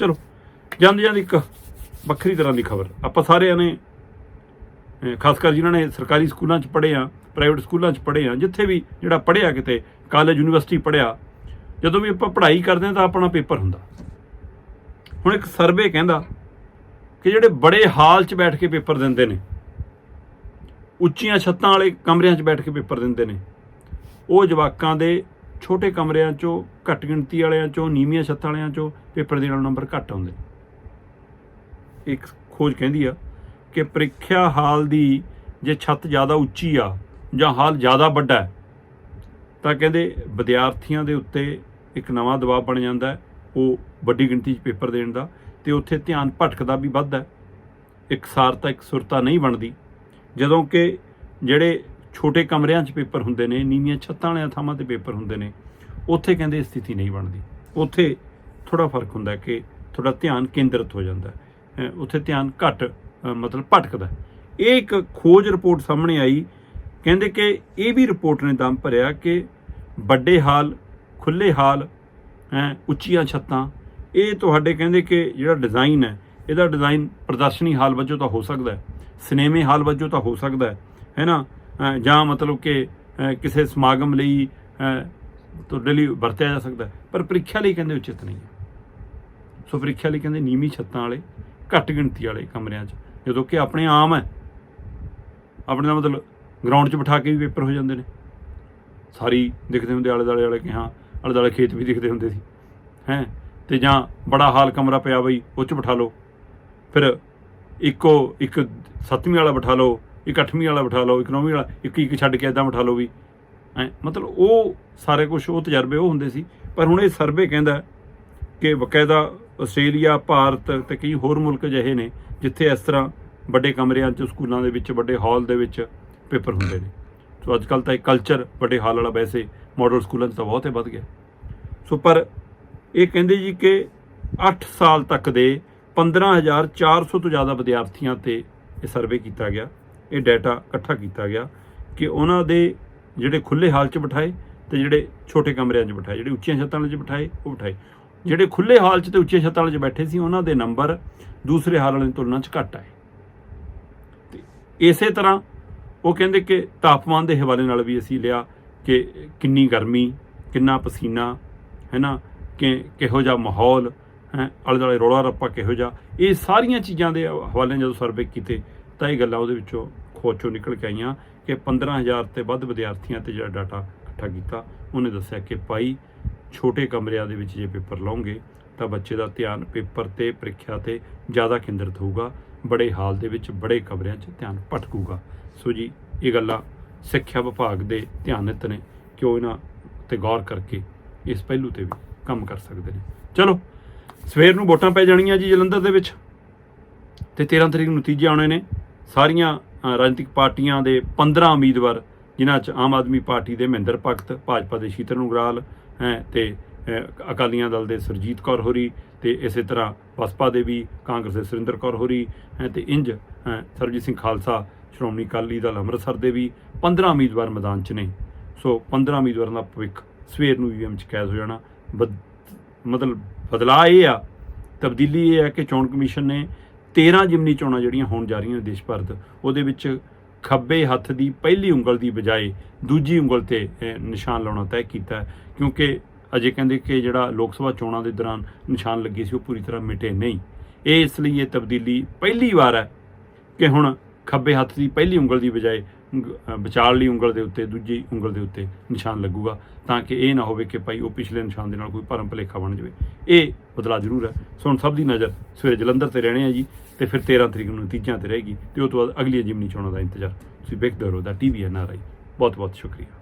ਚਲੋ, ਜਾਂਦੇ ਜਾਂਦੇ ਇੱਕ ਵੱਖਰੀ ਤਰ੍ਹਾਂ ਦੀ ਖਬਰ। ਆਪਾਂ ਸਾਰਿਆਂ ਨੇ ਖਾਸ ਕਰ ਜਿਨ੍ਹਾਂ ਨੇ ਸਰਕਾਰੀ ਸਕੂਲਾਂ 'ਚ ਪੜ੍ਹੇ ਆ, ਪ੍ਰਾਈਵੇਟ ਸਕੂਲਾਂ 'ਚ ਪੜ੍ਹੇ ਆ, ਜਿੱਥੇ ਵੀ ਜਿਹੜਾ ਪੜ੍ਹਿਆ ਕਿਤੇ, ਕਾਲਜ, ਯੂਨੀਵਰਸਿਟੀ ਪੜ੍ਹਿਆ, ਜਦੋਂ ਵੀ ਆਪਾਂ ਪੜ੍ਹਾਈ ਕਰਦੇ ਹਾਂ ਤਾਂ ਆਪਣਾ ਪੇਪਰ ਹੁੰਦਾ। ਹੁਣ ਇੱਕ ਸਰਵੇ ਕਹਿੰਦਾ ਕਿ ਜਿਹੜੇ ਬੜੇ ਹਾਲ 'ਚ ਬੈਠ ਕੇ ਪੇਪਰ ਦਿੰਦੇ ਨੇ, ਉੱਚੀਆਂ ਛੱਤਾਂ ਵਾਲੇ ਕਮਰਿਆਂ 'ਚ ਬੈਠ ਕੇ ਪੇਪਰ ਦਿੰਦੇ ਨੇ, ਉਹ ਜਵਾਕਾਂ ਦੇ ਛੋਟੇ ਕਮਰਿਆਂ 'ਚੋਂ, ਘੱਟ ਗਿਣਤੀ ਵਾਲਿਆਂ 'ਚੋਂ, ਨੀਵੀਆਂ ਛੱਤਾਂ ਵਾਲਿਆਂ 'ਚੋਂ ਪੇਪਰ ਦੇਣ ਵਾਲੇ ਨੰਬਰ ਘੱਟ ਆਉਂਦੇ। ਇੱਕ ਖੋਜ ਕਹਿੰਦੀ ਆ ਕਿ ਪ੍ਰੀਖਿਆ ਹਾਲ ਦੀ ਜੇ ਛੱਤ ਜ਼ਿਆਦਾ ਉੱਚੀ ਆ ਜਾਂ ਹਾਲ ਜ਼ਿਆਦਾ ਵੱਡਾ ਤਾਂ ਕਹਿੰਦੇ ਵਿਦਿਆਰਥੀਆਂ ਦੇ ਉੱਤੇ ਇੱਕ ਨਵਾਂ ਦਬਾਅ ਬਣ ਜਾਂਦਾ ਉਹ ਵੱਡੀ ਗਿਣਤੀ 'ਚ ਪੇਪਰ ਦੇਣ ਦਾ, ਤੇ ਉੱਥੇ ਧਿਆਨ ਭਟਕਦਾ ਵੀ ਵੱਧਦਾ ਇੱਕ ਸਾਰਤਾ ਇੱਕ ਸੁਰਤਾ ਨਹੀਂ ਬਣਦੀ, ਜਦੋਂ ਕਿ ਜਿਹੜੇ ਛੋਟੇ ਕਮਰਿਆਂ 'ਚ ਪੇਪਰ ਹੁੰਦੇ ਨੇ, ਨੀਵੀਆਂ ਛੱਤਾਂ ਵਾਲੀਆਂ ਥਾਵਾਂ ਤੇ ਪੇਪਰ ਹੁੰਦੇ ਨੇ, ਉੱਥੇ ਕਹਿੰਦੇ ਸਥਿਤੀ ਨਹੀਂ ਬਣਦੀ। ਉੱਥੇ ਥੋੜਾ ਫ਼ਰਕ ਹੁੰਦਾ ਕਿ ਥੋੜਾ ਧਿਆਨ ਕੇਂਦਰਿਤ ਹੋ ਜਾਂਦਾ। ਹੈ ਉੱਥੇ ਧਿਆਨ ਘੱਟ ਮਤਲਬ ਭਟਕਦਾ। ਇਹ ਇੱਕ ਖੋਜ ਰਿਪੋਰਟ ਸਾਹਮਣੇ ਆਈ। ਕਹਿੰਦੇ ਕਿ ਇਹ ਵੀ ਰਿਪੋਰਟ ਨੇ ਦਮ ਭਰਿਆ ਕਿ ਵੱਡੇ ਹਾਲ ਖੁੱਲੇ ਹਾਲ, ਹੈ, ਉੱਚੀਆਂ ਛੱਤਾਂ, ਇਹ ਤੁਹਾਡੇ ਕਹਿੰਦੇ ਕਿ ਜਿਹੜਾ ਡਿਜ਼ਾਈਨ ਹੈ, ਇਹਦਾ ਡਿਜ਼ਾਈਨ ਪ੍ਰਦਰਸ਼ਨੀ ਹਾਲ ਵਜੋਂ ਤਾਂ ਹੋ ਸਕਦਾ ਹੈ, ਸਿਨੇਮੇ ਹਾਲ ਵਜੋਂ ਤਾਂ ਹੋ ਸਕਦਾ ਹੈ ਹੈ ਨਾ? ਜਾਂ ਮਤਲਬ ਕਿ ਕਿਸੇ ਸਮਾਗਮ ਲਈ ਤੁਹਾਡੇ ਲਈ ਵਰਤਿਆ ਜਾ ਸਕਦਾ ਪਰ ਪ੍ਰੀਖਿਆ ਲਈ ਕਹਿੰਦੇ ਉਚਿਤ ਨਹੀਂ ਹੈ। ਸੋ ਪ੍ਰੀਖਿਆ ਲਈ ਕਹਿੰਦੇ ਨੀਵੀਂ ਛੱਤਾਂ ਵਾਲੇ, ਘੱਟ ਗਿਣਤੀ ਵਾਲੇ ਕਮਰਿਆਂ 'ਚ, ਜਦੋਂ ਕਿ ਆਪਣੇ ਆਮ ਹੈ। ਆਪਣੇ ਦਾ ਮਤਲਬ ਗਰਾਊਂਡ 'ਚ ਬਿਠਾ ਕੇ ਵੀ ਪੇਪਰ ਹੋ ਜਾਂਦੇ ਨੇ। ਸਾਰੀ ਦਿਖਦੇ ਹੁੰਦੇ ਆਲੇ ਦੁਆਲੇ ਵਾਲੇ ਕਿ ਹਾਂ ਆਲੇ ਦੁਆਲੇ ਖੇਤ ਵੀ ਦਿਖਦੇ ਹੁੰਦੇ ਸੀ। ਹੈ? ਤੇ ਜਾਂ ਬੜਾ ਹਾਲ ਕਮਰਾ ਪਿਆ ਬਈ, ਉਹ 'ਚ ਬਿਠਾ ਲਓ। ਫਿਰ ਇੱਕੋ, ਇੱਕ ਸੱਤਵੀਂ ਵਾਲਾ ਬਿਠਾ ਲਓ। ਇਕੱਠਵੀਂ ਵਾਲਾ ਬਿਠਾ ਲਓ ਇਕਨੋਮੀ ਵਾਲਾ, ਇੱਕ ਇੱਕ ਛੱਡ ਕੇ ਇਦਾਂ ਬਿਠਾ ਲਓ ਵੀ। ਐ ਮਤਲਬ ਉਹ ਸਾਰੇ ਕੁਝ ਉਹ ਤਜਰਬੇ ਉਹ ਹੁੰਦੇ ਸੀ। ਪਰ ਹੁਣ ਇਹ ਸਰਵੇ ਕਹਿੰਦਾ ਕਿ ਬਕਾਇਦਾ ਆਸਟ੍ਰੇਲੀਆ, ਭਾਰਤ ਤੇ ਕਈ ਹੋਰ ਮੁਲਕ ਅਜਿਹੇ ਨੇ, ਜਿੱਥੇ ਇਸ ਤਰ੍ਹਾਂ ਵੱਡੇ ਕਮਰਿਆਂ 'ਚ, ਸਕੂਲਾਂ ਦੇ ਵਿੱਚ, ਵੱਡੇ ਹਾਲ ਦੇ ਵਿੱਚ ਪੇਪਰ ਹੁੰਦੇ ਨੇ। ਸੋ ਅੱਜ ਕੱਲ ਤਾਂ ਇਹ ਕਲਚਰ ਵੱਡੇ ਹਾਲ ਵਾਲਾ ਵੈਸੇ ਮਾਡਲ ਸਕੂਲਾਂ 'ਚ ਤਾਂ ਬਹੁਤ ਹੀ ਵੱਧ ਗਿਆ। ਸੋ ਪਰ ਇਹ ਕਹਿੰਦੇ ਜੀ ਕਿ 8 ਸਾਲ ਤੱਕ ਦੇ 15400 ਤੋਂ ਜ਼ਿਆਦਾ ਵਿਦਿਆਰਥੀਆਂ ਤੇ ਇਹ ਸਰਵੇ ਕੀਤਾ ਗਿਆ। ਇਹ ਡਾਟਾ ਇਕੱਠਾ ਕੀਤਾ ਗਿਆ ਕਿ ਉਹਨਾਂ ਦੇ ਜਿਹੜੇ ਖੁੱਲੇ ਹਾਲ 'ਚ ਬਿਠਾਏ ਤੇ ਜਿਹੜੇ ਛੋਟੇ ਕਮਰਿਆਂ 'ਚ ਬਿਠਾਏ, ਜਿਹੜੇ ਉੱਚੀਆਂ ਛੱਤਾਂ 'ਚ ਬਿਠਾਏ, ਉਹ ਬਿਠਾਏ। ਜਿਹੜੇ ਖੁੱਲੇ ਹਾਲ 'ਚ ਤੇ ਉੱਚੀਆਂ ਛੱਤਾਂ 'ਚ ਬੈਠੇ ਸੀ, ਉਹਨਾਂ ਦੇ ਨੰਬਰ ਦੂਸਰੇ ਹਾਲ ਵਾਲਿਆਂ ਦੀ ਤੁਲਨਾ 'ਚ ਘੱਟ ਆਏ। ਤੇ ਇਸੇ ਤਰ੍ਹਾਂ ਉਹ ਕਹਿੰਦੇ ਕਿ ਤਾਪਮਾਨ ਦੇ ਹਵਾਲੇ ਨਾਲ ਵੀ ਅਸੀਂ ਲਿਆ ਕਿ ਕਿੰਨੀ ਗਰਮੀ, ਕਿੰਨਾ ਪਸੀਨਾ ਹੈ ਨਾ ਕਿ ਕਿਹੋ ਜਿਹਾ ਮਾਹੌਲ, ਹੈ, ਆਲੇ ਦੁਆਲੇ ਰੌਲਾ ਰੱਪਾ ਕਿਹੋ ਜਿਹਾ। ਇਹ ਸਾਰੀਆਂ ਚੀਜ਼ਾਂ ਦੇ ਹਵਾਲੇ ਜਦੋਂ ਸਰਵੇ ਕੀਤੇ ਤਾਂ ਇਹ ਗੱਲਾਂ ਉਹਦੇ ਵਿੱਚੋਂ ਖੋਚੋਂ ਨਿਕਲ ਕੇ ਆਈਆਂ ਕਿ 15000 ਤੇ ਵੱਧ ਵਿਦਿਆਰਥੀਆਂ ਤੇ ਜਿਹੜਾ ਡਾਟਾ ਇਕੱਠਾ ਕੀਤਾ। ਉਹਨੇ ਦੱਸਿਆ ਕਿ ਭਾਈ, ਛੋਟੇ ਕਮਰਿਆਂ ਦੇ ਵਿੱਚ ਜੇ ਪੇਪਰ ਲਾਉਂਗੇ, ਤਾਂ ਬੱਚੇ ਦਾ ਧਿਆਨ ਪੇਪਰ ਤੇ ਪ੍ਰੀਖਿਆ ਤੇ ਜ਼ਿਆਦਾ ਕੇਂਦਰਿਤ ਹੋਊਗਾ, ਬੜੇ ਹਾਲ ਦੇ ਵਿੱਚ ਬੜੇ ਕਮਰਿਆਂ 'ਚ ਧਿਆਨ ਭਟਕੂਗਾ। ਸੋ ਜੀ, ਇਹ ਗੱਲਾਂ ਸਿੱਖਿਆ ਵਿਭਾਗ ਦੇ ਧਿਆਨਿਤ ਨੇ, ਕਿ ਉਹ ਇਹਨਾਂ ਤੇ ਗੌਰ ਕਰਕੇ ਇਸ ਪਹਿਲੂ ਤੇ ਵੀ ਕੰਮ ਕਰ ਸਕਦੇ ਨੇ। ਚਲੋ, ਸਵੇਰ ਨੂੰ ਵੋਟਾਂ ਪੈ ਜਾਣੀਆਂ ਜੀ ਜਲੰਧਰ ਦੇ ਵਿੱਚ, ਤੇ 13 ਤਰੀਕ ਨੂੰ ਨਤੀਜੇ ਆਉਣੇ ਨੇ। ਸਾਰੀਆਂ ਰਾਜਨੀਤਿਕ ਪਾਰਟੀਆਂ ਦੇ 15 ਉਮੀਦਵਾਰ ਜਿਨ੍ਹਾਂ 'ਚ ਆਮ ਆਦਮੀ ਪਾਰਟੀ ਦੇ ਮਹਿੰਦਰ ਭਗਤ ਭਾਜਪਾ ਦੇ ਸ਼ੀਤਲ ਨੂਗਰਾਲ ਹੈ ਤੇ ਅਕਾਲੀਆਂ ਦਲ ਦੇ ਸਰਜੀਤ ਕੌਰ ਹੋਰੀ ਤੇ ਇਸੇ ਤਰ੍ਹਾਂ ਬਸਪਾ ਦੇ ਵੀ ਕਾਂਗਰਸ ਦੇ ਸੁਰਿੰਦਰ ਕੌਰ ਹੋਰੀ ਹੈ ਤੇ ਇੰਜ ਅ, ਸਰਬਜੀਤ ਸਿੰਘ ਖਾਲਸਾ ਸ਼੍ਰੋਮਣੀ ਅਕਾਲੀ ਦਲ ਅੰਮ੍ਰਿਤਸਰ ਦੇ ਵੀ 15 ਉਮੀਦਵਾਰ ਮੈਦਾਨ 'ਚ ਨੇ। ਸੋ 15 ਉਮੀਦਵਾਰਾਂ ਦਾ ਭਵਿੱਖ ਸਵੇਰ ਨੂੰ ਈਵੀਐਮ 'ਚ ਕੈਦ ਹੋ ਜਾਣਾ। ਬਦ- ਮਤਲਬ ਬਦਲਾਅ ਇਹ ਆ ਤਬਦੀਲੀ ਇਹ ਹੈ ਕਿ ਚੋਣ ਕਮਿਸ਼ਨ ਨੇ 13 ਜਿਮਨੀ ਚੋਣਾਂ ਜਿਹੜੀਆਂ ਹੋਣ ਜਾ ਰਹੀਆਂ ਨੇ ਦੇਸ਼ ਭਰ ਦੇ ਉਹਦੇ ਵਿੱਚ ਖੱਬੇ ਹੱਥ ਦੀ ਪਹਿਲੀ ਉਂਗਲ ਦੀ ਬਜਾਏ ਦੂਜੀ ਉਂਗਲ ਤੇ ਨਿਸ਼ਾਨ ਲਾਉਣਾ ਤੈਅ ਕੀਤਾ ਕਿਉਂਕਿ ਅਜੇ ਕਹਿੰਦੇ ਕਿ ਜਿਹੜਾ ਲੋਕ ਸਭਾ ਚੋਣਾਂ ਦੇ ਦੌਰਾਨ ਨਿਸ਼ਾਨ ਲੱਗੇ ਸੀ, ਉਹ ਪੂਰੀ ਤਰ੍ਹਾਂ ਮਿਟੇ ਨਹੀਂ। ਇਹ ਇਸ ਲਈ ਇਹ ਤਬਦੀਲੀ ਪਹਿਲੀ ਵਾਰ ਹੈ ਕਿ ਹੁਣ ਖੱਬੇ ਹੱਥ ਦੀ ਪਹਿਲੀ ਉਂਗਲ ਦੀ ਬਜਾਏ ਵਿਚਾਲਲੀ ਉਂਗਲ ਦੇ ਉੱਤੇ, ਦੂਜੀ ਉਂਗਲ ਦੇ ਉੱਤੇ ਨਿਸ਼ਾਨ ਲੱਗੂਗਾ ਤਾਂ ਕਿ ਇਹ ਨਾ ਹੋਵੇ ਕਿ ਭਾਈ ਉਹ ਪਿਛਲੇ ਨਿਸ਼ਾਨ ਦੇ ਨਾਲ ਕੋਈ ਭਰਮ ਭਲੇਖਾ ਬਣ ਜਾਵੇ। ਇਹ ਬਦਲਾਅ ਜ਼ਰੂਰ ਹੈ। ਸੋ ਹੁਣ ਸਭ ਦੀ ਨਜ਼ਰ ਸਵੇਰੇ ਜਲੰਧਰ ਤੇ ਰਹਿਣੇ ਆ ਜੀ ਤੇ ਫਿਰ 13 ਤਰੀਕ ਨੂੰ ਨਤੀਜਿਆਂ ਤੇ ਰਹੇਗੀ ਤੇ ਉਹ ਤੋਂ ਬਾਅਦ ਅਗਲੀ ਜਿਮਨੀ ਚੋਣਾਂ ਦਾ ਇੰਤਜ਼ਾਰ। ਤੁਸੀਂ ਵੇਖਦੇ ਰਹੋ ਦਾ ਟੀਵੀ ਐਨ ਆਰ ਆਈ ਬਹੁਤ ਬਹੁਤ ਸ਼ੁਕਰੀਆ।